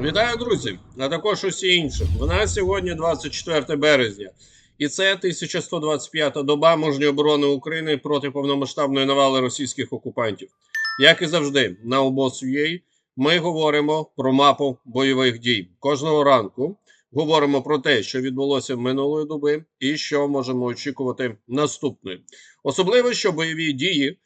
Вітаю, друзі! А також усі інші. У нас сьогодні 24 березня, і це 1125-та доба мужньої оборони України проти повномасштабної навали російських окупантів. Як і завжди, на обоз.ua ми говоримо про мапу бойових дій кожного ранку. Говоримо про те, що відбулося минулої доби, і що можемо очікувати наступної. Особливо, що бойові дії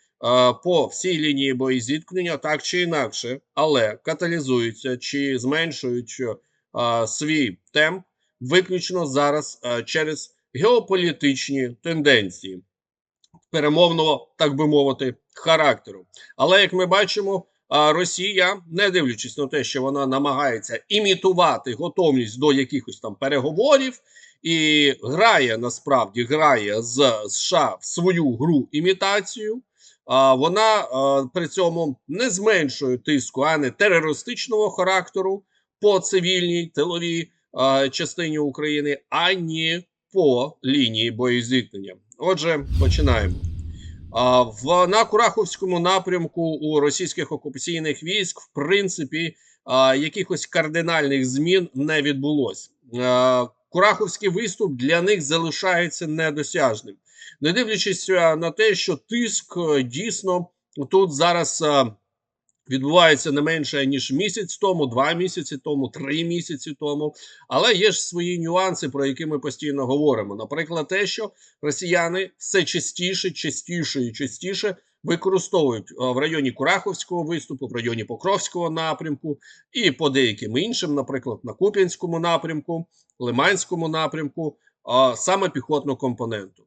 по всій лінії боєзіткнення так чи інакше, але каталізуються чи зменшують е, свій темп виключно зараз е, через геополітичні тенденції перемовного, так би мовити, характеру. Але як ми бачимо, Росія, не дивлячись на те, що вона намагається імітувати готовність до якихось там переговорів, і грає насправді грає з США в свою гру імітацію. Вона при цьому не зменшує тиску, а не терористичного характеру по цивільній тиловій частині України, ані по лінії боєзіткнення. Отже, починаємо. В на Кураховському напрямку у російських окупаційних військ, в принципі, якихось кардинальних змін не відбулось. Кураховський виступ для них залишається недосяжним, не дивлячись на те, що тиск дійсно тут зараз відбувається не менше ніж місяць тому, два місяці тому, три місяці тому. Але є ж свої нюанси, про які ми постійно говоримо. Наприклад, те, що росіяни все частіше, частіше і частіше використовують в районі Кураховського виступу, в районі Покровського напрямку і по деяким іншим, наприклад, на Куп'янському напрямку, Лиманському напрямку, саме піхотну компоненту.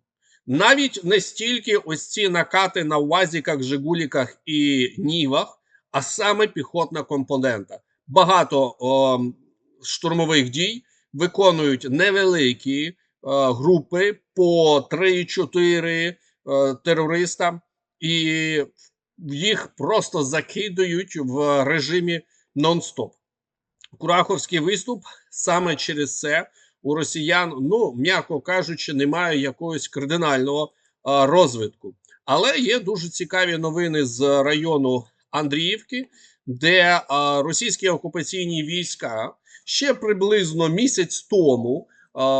Навіть не стільки ось ці накати на УАЗіках, Жигуліках і Нівах, а саме піхотна компонента. Багато о, штурмових дій виконують невеликі е, групи по 3-4 е, терориста, і їх просто закидують в режимі нон-стоп. Кураховський виступ саме через це у росіян, ну м'яко кажучи, немає якогось кардинального розвитку. Але є дуже цікаві новини з району Андріївки, де російські окупаційні війська ще приблизно місяць тому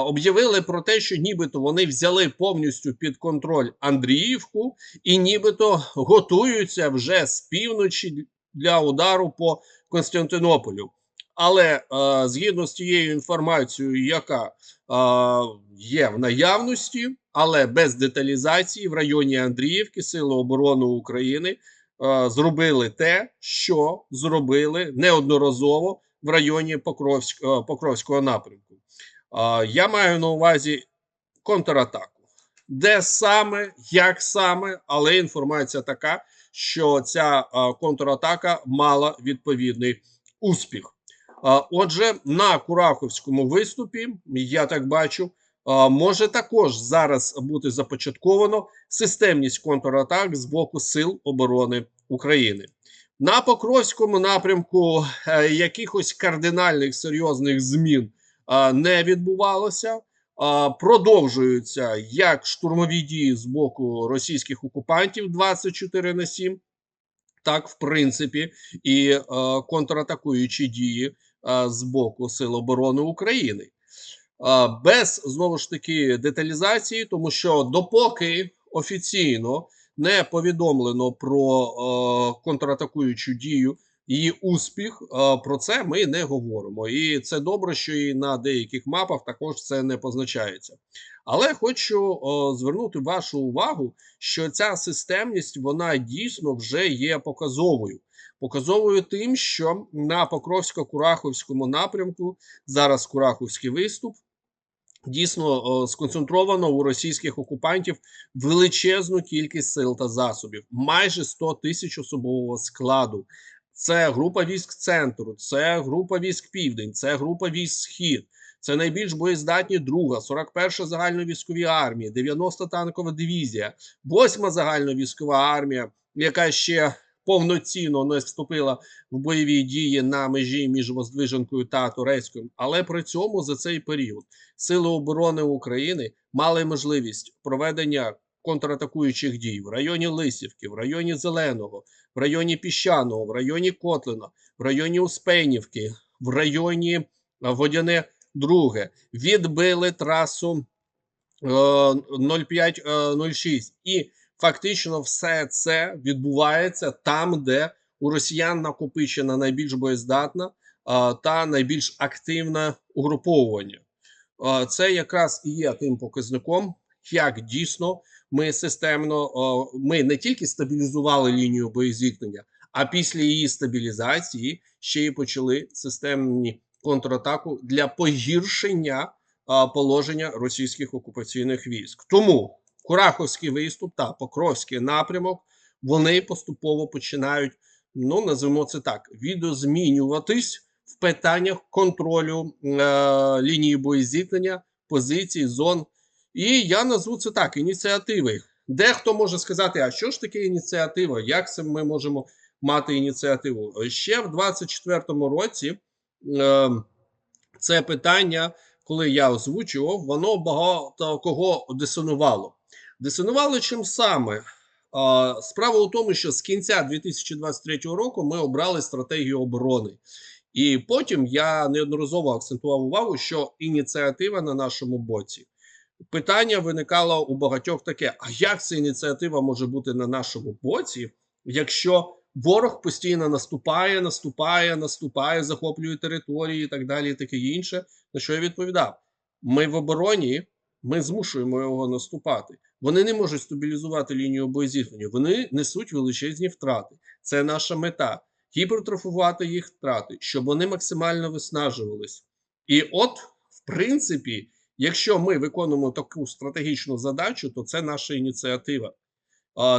об'явили про те, що нібито вони взяли повністю під контроль Андріївку, і нібито готуються вже з півночі для удару по Константинополю. Але е, згідно з тією інформацією, яка е, є в наявності, але без деталізації в районі Андріївки Сили оборони України е, зробили те, що зробили неодноразово в районі Покровськ, Покровського напрямку. Я маю на увазі контратаку. Де саме, як саме, але інформація така, що ця контратака мала відповідний успіх. Отже, на Кураховському виступі, я так бачу, може також зараз бути започатковано системність контратак з боку Сил оборони України. На Покровському напрямку е, якихось кардинальних серйозних змін не відбувалося. Продовжуються як штурмові дії з боку російських окупантів 24 на 7, так, в принципі, і е, контратакуючі дії з боку Сил оборони України. Без знову ж таки деталізації, тому що допоки офіційно не повідомлено про контратакуючу дію її успіх, е, про це ми не говоримо. І це добре, що і на деяких мапах також це не позначається. Але хочу звернути вашу увагу, що ця системність вона дійсно вже є показовою. Показовою тим, що на Покровсько-Кураховському напрямку зараз Кураховський виступ. Дійсно сконцентровано у російських окупантів величезну кількість сил та засобів, майже 100 тисяч особового складу. Це група військ центру, це група військ Південь, це група військ Схід, це найбільш боєздатні друга, 41-ша загальновійськові армії, 90-та танкова дивізія, 8-ма загальновійськова армія, яка ще повноцінно не вступила в бойові дії на межі між Воздвиженкою та Турецькою. Але при цьому за цей період Сили оборони України мали можливість проведення контратакуючих дій в районі Лисівки, в районі Зеленого, в районі Піщаного, в районі Котлина, в районі Успенівки, в районі е, Водяне Друге, відбили трасу е, 0506. І фактично все це відбувається там, де у росіян накопичена найбільш боєздатна е, та найбільш активне угруповування. Е, Це якраз і є тим показником, як дійсно ми системно ми не тільки стабілізували лінію боєзіткнення, а після її стабілізації ще й почали системні контратаку для погіршення положення російських окупаційних військ. Тому Кураховський виступ та Покровський напрямок вони поступово починають, ну називаємо це так, відозмінюватись в питаннях контролю е, лінії боєзіткнення, позицій, зон. І я назву це так: ініціативи. Дехто може сказати, а що ж таке ініціатива? Як це ми можемо мати ініціативу? Ще в 24-му році е, це питання, коли я озвучував, воно багато кого дисонувало. Дисонувало чим саме? Е, справа у тому, що з кінця 2023 року ми обрали стратегію оборони. І потім я неодноразово акцентував увагу, що ініціатива на нашому боці. Питання виникало у багатьох таке: а як ця ініціатива може бути на нашому боці, якщо ворог постійно наступає, наступає, наступає, захоплює території і так далі, і таке інше. На що я відповідав? Ми в обороні, ми змушуємо його наступати. Вони не можуть стабілізувати лінію боєзіткнення, вони несуть величезні втрати. Це наша мета гіпертрофувати їх втрати, щоб вони максимально виснажувались. І от, в принципі, якщо ми виконуємо таку стратегічну задачу, то це наша ініціатива.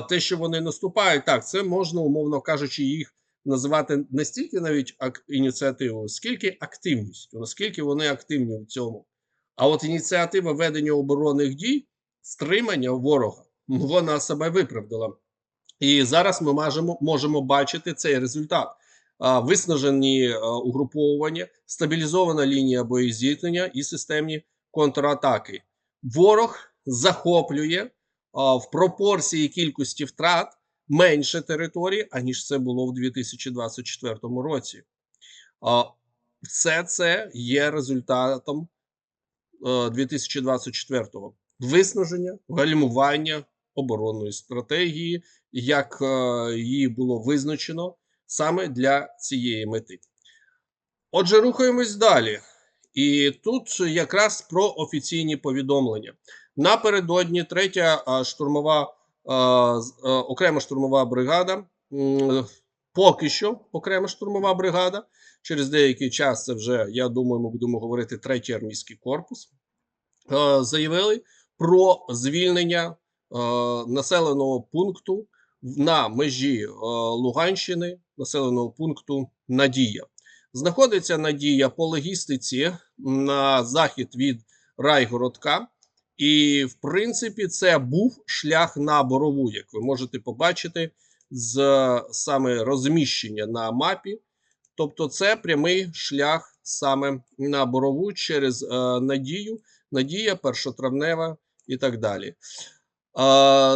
Те, що вони наступають, так, це можна, умовно кажучи, їх називати не стільки навіть ініціативою, скільки активністю, наскільки вони активні в цьому. А от ініціатива ведення оборонних дій, стримання ворога, вона себе виправдала. І зараз ми можемо, можемо бачити цей результат. Виснажені угруповування, стабілізована лінія боєзіткнення і системні контратаки. Ворог захоплює а, в пропорції кількості втрат менше території, аніж це було в 2024 році. А, Все це є результатом е, 2024-го. Виснаження, гальмування оборонної стратегії, як її було визначено саме для цієї мети. Отже, рухаємось далі. І тут якраз про офіційні повідомлення. Напередодні третя штурмова окрема штурмова бригада. Поки що окрема штурмова бригада. Через деякий час це вже, я думаю, ми будемо говорити третій армійський корпус. Заявили про звільнення населеного пункту на межі Луганщини, населеного пункту Надія. Знаходиться Надія по логістиці на захід від Райгородка. І, в принципі, це був шлях на борову, як ви можете побачити з саме розміщення на мапі. Тобто, це прямий шлях саме на борову через е, Надію, Надія, першотравнева і так далі. Е,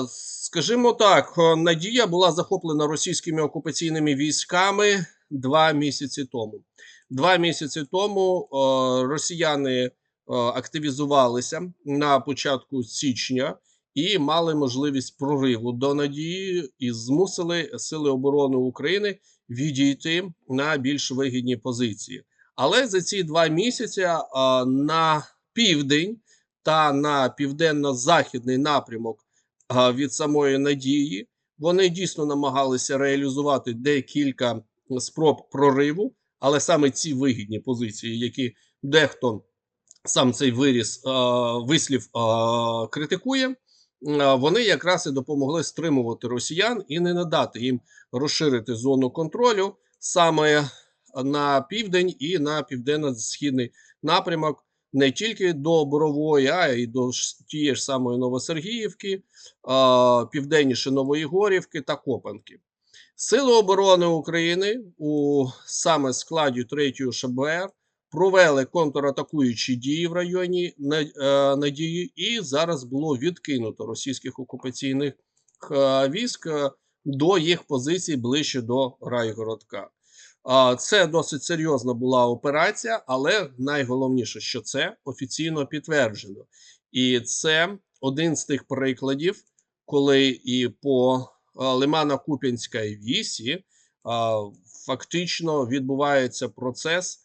скажімо так, Надія була захоплена російськими окупаційними військами два місяці тому. Два місяці тому е, росіяни е, активізувалися на початку січня і мали можливість прориву до надії і змусили Сили оборони України відійти на більш вигідні позиції. Але за ці два місяці е, на південь та на південно-західний напрямок від самої надії вони дійсно намагалися реалізувати декілька спроб прориву, але саме ці вигідні позиції, які дехто сам цей виріс е, вислів е, критикує, е, вони якраз і допомогли стримувати росіян і не надати їм розширити зону контролю саме на південь і на південно-східний напрямок. Не тільки до Борової, а й до тієї ж самої Новосергіївки, південніше Нової Горівки та Копанки. Сили оборони України у саме складі 3 ШБР провели контратакуючі дії в районі е, Надії, і зараз було відкинуто російських окупаційних е, військ е, до їх позицій ближче до Райгородка. Це досить серйозна була операція, але найголовніше, що це офіційно підтверджено. І це один з тих прикладів, коли і по лимано купянській вісі фактично відбувається процес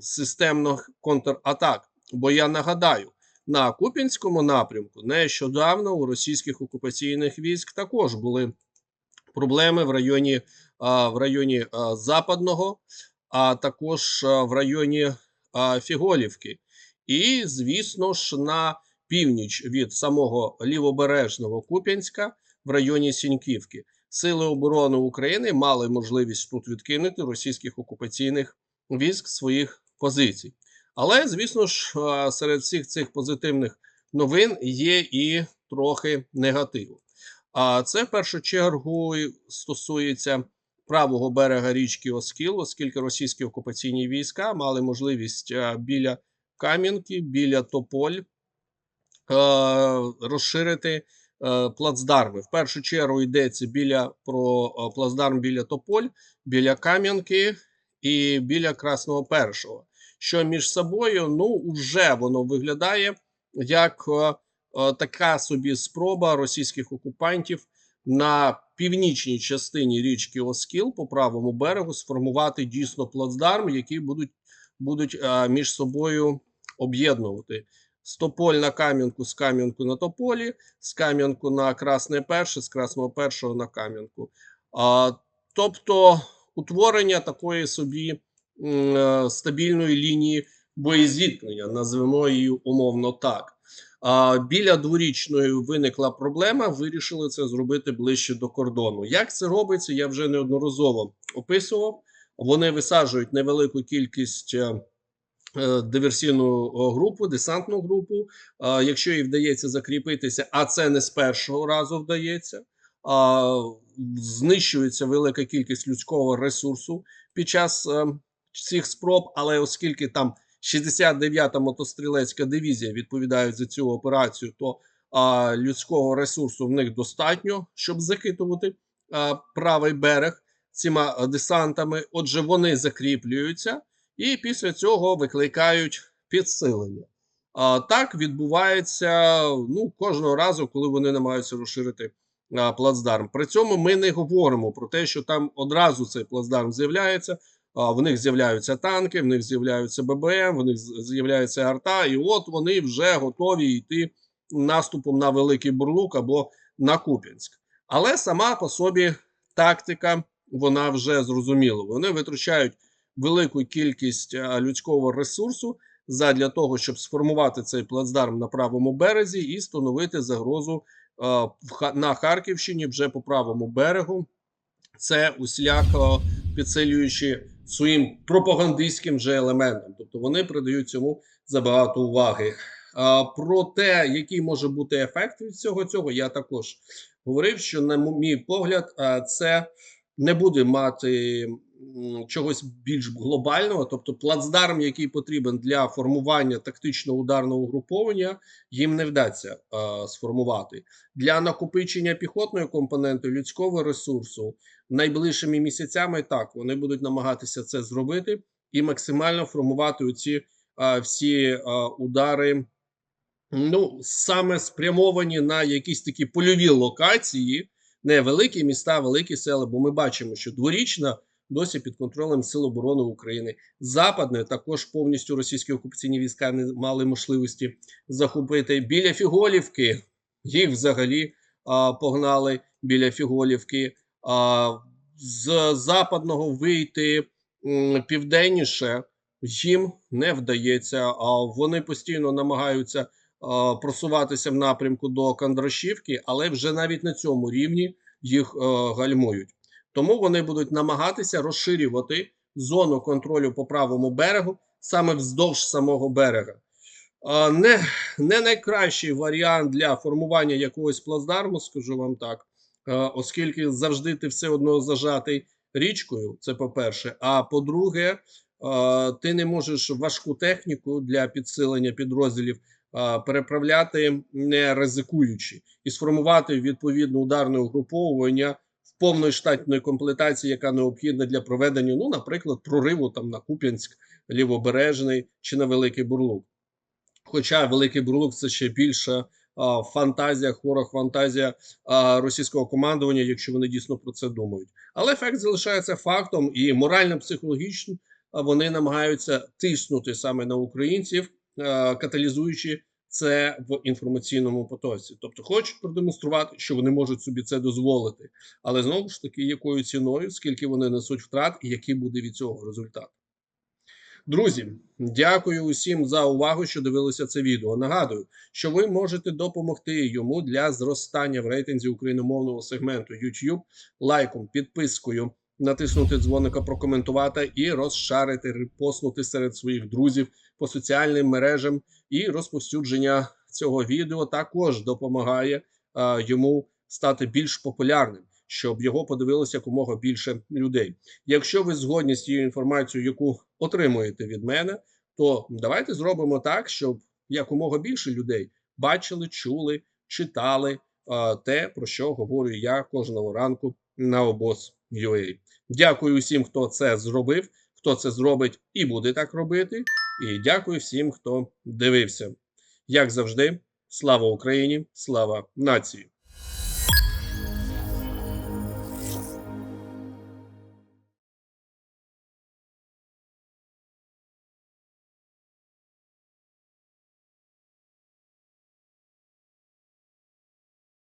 системних контратак. Бо я нагадаю, на Куп'янському напрямку нещодавно у російських окупаційних військ також були проблеми в районі, в районі Западного, а також в районі Фіголівки. І, звісно ж, на північ від самого лівобережного Куп'янська в районі Сіньківки. Сили оборони України мали можливість тут відкинути російських окупаційних військ своїх позицій. Але, звісно ж, серед всіх цих позитивних новин є і трохи негативу. А це в першу чергу стосується правого берега річки Оскіл, оскільки російські окупаційні війська мали можливість біля Кам'янки, біля Тополь розширити плацдарми. В першу чергу йдеться біля про е, плацдарм біля Тополь, біля Кам'янки і біля Красного Першого. Що між собою, ну, вже воно виглядає як е, е, така собі спроба російських окупантів на північній частині річки Оскіл по правому берегу сформувати дійсно плацдарм, які будуть, будуть е, між собою об'єднувати. З Тополь на Кам'янку, з Кам'янку на Тополі, з Кам'янку на Красне Перше, з Красного Першого на Кам'янку. Тобто утворення такої собі е, стабільної лінії боєзіткнення, назвемо її умовно так. Біля дворічної виникла проблема, вирішили це зробити ближче до кордону. Як це робиться, я вже неодноразово описував. Вони висаджують невелику кількість. Е, Диверсійну групу, десантну групу. Якщо їй вдається закріпитися, а це не з першого разу вдається, знищується велика кількість людського ресурсу під час е, цих спроб. Але оскільки там 69-та мотострілецька дивізія відповідають за цю операцію, то людського ресурсу в них достатньо, щоб закидувати а, правий берег цими десантами. Отже, вони закріплюються і після цього викликають підсилення. А, так відбувається ну, кожного разу, коли вони намагаються розширити а, плацдарм. При цьому ми не говоримо про те, що там одразу цей плацдарм з'являється. В них з'являються танки, в них з'являються ББМ, в них з'являється арта, і от вони вже готові йти наступом на Великий Бурлук або на Куп'янськ. Але сама по собі тактика, вона вже зрозуміла. Вони витрачають велику кількість людського ресурсу задля того, щоб сформувати цей плацдарм на правому березі і становити загрозу Ха- на Харківщині вже по правому берегу. Це усіляко підсилюючи своїм пропагандистським же елементом. Тобто вони придають цьому забагато уваги. Про те, який може бути ефект від всього цього, я також говорив, що, на мій погляд, це не буде мати чогось більш глобального, тобто плацдарм, який потрібен для формування тактичного ударного угруповання, їм не вдасться а, сформувати. Для накопичення піхотної компоненти людського ресурсу найближчими місяцями так вони будуть намагатися це зробити і максимально формувати оці а, всі а, удари. Ну, саме спрямовані на якісь такі польові локації, не великі міста, великі села, бо ми бачимо, що дворічна досі під контролем Сил оборони України. Западне також повністю російські окупаційні війська не мали можливості захопити. Біля Фіголівки їх взагалі а, погнали біля Фіголівки. А, з западного вийти південніше їм не вдається. А вони постійно намагаються просуватися в напрямку до Кандрашівки, але вже навіть на цьому рівні їх е, гальмують. Тому вони будуть намагатися розширювати зону контролю по правому берегу саме вздовж самого берега. Не, не найкращий варіант для формування якогось плацдарму, скажу вам так, оскільки завжди ти все одно зажатий річкою, це по-перше. А по-друге, ти не можеш важку техніку для підсилення підрозділів переправляти не ризикуючи і сформувати відповідне ударне угруповування повної штатної комплектації, яка необхідна для проведення, ну, наприклад, прориву там на Куп'янськ, Лівобережний чи на Великий Бурлук. Хоча Великий Бурлук це ще більша а, фантазія, хвора фантазія а, російського командування, якщо вони дійсно про це думають. Але факт залишається фактом, і морально-психологічно вони намагаються тиснути саме на українців, а, каталізуючи це в інформаційному потоці. Тобто хочуть продемонструвати, що вони можуть собі це дозволити, але знову ж таки, якою ціною, скільки вони несуть втрат, і який буде від цього результат. Друзі, дякую усім за увагу, що дивилися це відео. Нагадую, що ви можете допомогти йому для зростання в рейтинзі україномовного сегменту YouTube лайком, підпискою, натиснути дзвоника, прокоментувати і розшарити, репостнути серед своїх друзів по соціальним мережам. І розповсюдження цього відео також допомагає а, йому стати більш популярним, щоб його подивилося якомога більше людей. Якщо ви згодні з тією інформацією, яку отримуєте від мене, то давайте зробимо так, щоб якомога більше людей бачили, чули, читали а, те, про що говорю я кожного ранку на обоз.ua. Дякую усім, хто це зробив, хто це зробить і буде так робити. І дякую всім, хто дивився. Як завжди, слава Україні, слава нації!